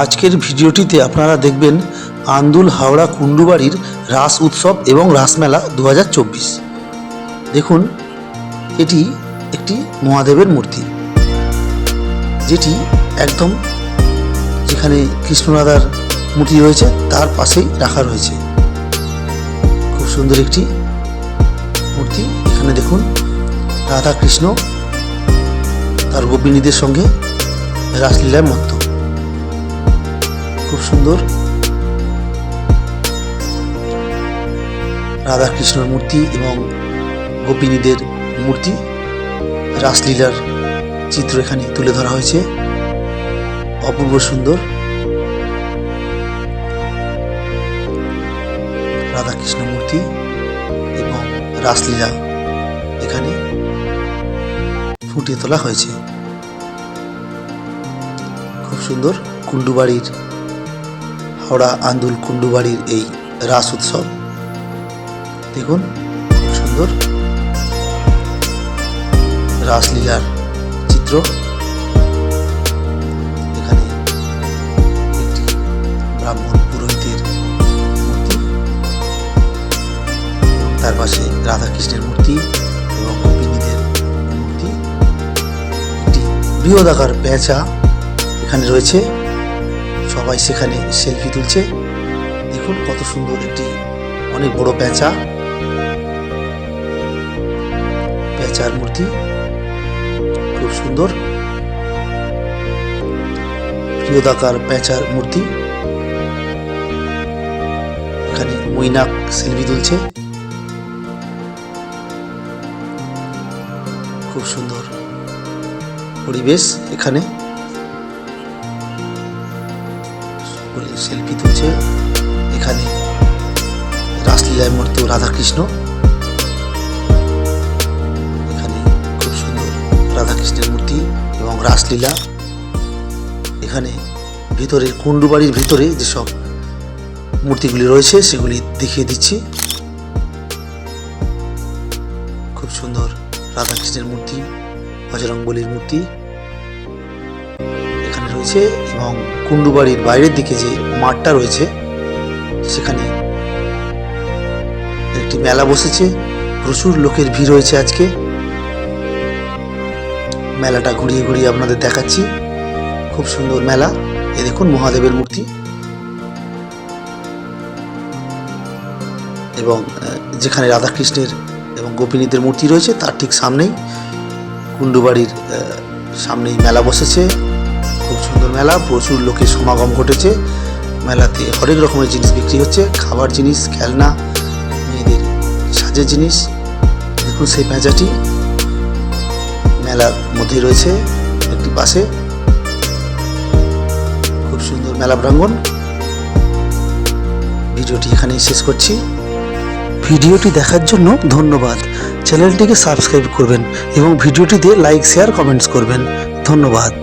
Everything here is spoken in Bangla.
আজকের ভিডিওটিতে আপনারা দেখবেন আন্দুল হাওড়া কুন্ডুবাড়ির রাস উৎসব এবং রাসমেলা দু হাজার চব্বিশ। দেখুন, এটি একটি মহাদেবের মূর্তি, যেটি একদম যেখানে কৃষ্ণরাধার মূর্তি রয়েছে, তার পাশেই রাখা রয়েছে। খুব সুন্দর একটি মূর্তি। এখানে দেখুন রাধা কৃষ্ণ তার গোপিনীদের সঙ্গে রাসলীলায় মত্ত। খুব সুন্দর। রাধা কৃষ্ণর মূর্তি এবং গোপিনীদের মূর্তি, রাসলীলার চিত্র এখানে তুলে ধরা হয়েছে। অপূর্ব সুন্দর। রাধা কৃষ্ণ মূর্তি এবং রাসলীলা এখানে ফুটিয়ে তোলা হয়েছে। খুব সুন্দর। কুন্ডুবাড়ির হাওড়া আন্দুল কুন্ডুবাড়ির এই রাস উৎসব। দেখুন, সুন্দর রাসলীলার চিত্র। এখানে একটি ব্রাহ্মণ পুরোহিতের মূর্তি তার পাশে রাধাকৃষ্ণের মূর্তি এবং গোপিনীদের মূর্তি। একটি বৃহদাকার পেঁচা এখানে রয়েছে। সবাই সেখানে সেলফি তুলছে। দেখুন কত সুন্দর একটি, অনেক বড় পেঁচা পেঁচার মূর্তি। খুব সুন্দর। প্রিয়দাকার পেঁচার মূর্তি। এখানে মৈনাক সেলফি তুলছে। খুব সুন্দর পরিবেশ এখানে। সেলফি তুলছে এখানে রাসলীলায় মূর্ত রাধাকৃষ্ণ। এখানে খুব সুন্দর রাধাকৃষ্ণের মূর্তি এবং রাসলীলা। এখানে ভিতরে কুণ্ডুবাড়ির ভিতরে যেসব মূর্তিগুলি রয়েছে সেগুলি দেখিয়ে দিচ্ছি। খুব সুন্দর রাধাকৃষ্ণের মূর্তি, বজরংবলীর মূর্তি। রয়েছে এবং কুণ্ডুবাড়ির বাইরের দিকে যে মাঠটা রয়েছে, সেখানে একটি মেলা বসেছে। প্রচুর লোকের ভিড় হয়েছে আজকে। মেলাটা ঘুরিয়ে ঘুরিয়ে আপনাদের দেখাচ্ছি। খুব সুন্দর মেলা। এ দেখুন মহাদেবের মূর্তি। এবং যেখানে রাধাকৃষ্ণের এবং গোপিনীদের মূর্তি রয়েছে, তার ঠিক সামনেই কুণ্ডুবাড়ির সামনেই মেলা বসেছে। মেলা, প্রচুর লোকের সমাগম ঘটেছে। মেলাতে হরেক রকমের জিনিস বিক্রি হচ্ছে, খাবার জিনিস, খেলনা, মেয়েদের সাজের জিনিস। দেখুন সেই পেঁচাটি মেলার মধ্যে রয়েছে একটি পাশে খুব সুন্দর মেলা প্রাঙ্গণ। ভিডিওটি এখানেই শেষ করছি। ভিডিওটি দেখার জন্য ধন্যবাদ। চ্যানেলটিকে সাবস্ক্রাইব করবেন এবং ভিডিওটিতে লাইক, শেয়ার, কমেন্টস করবেন। ধন্যবাদ।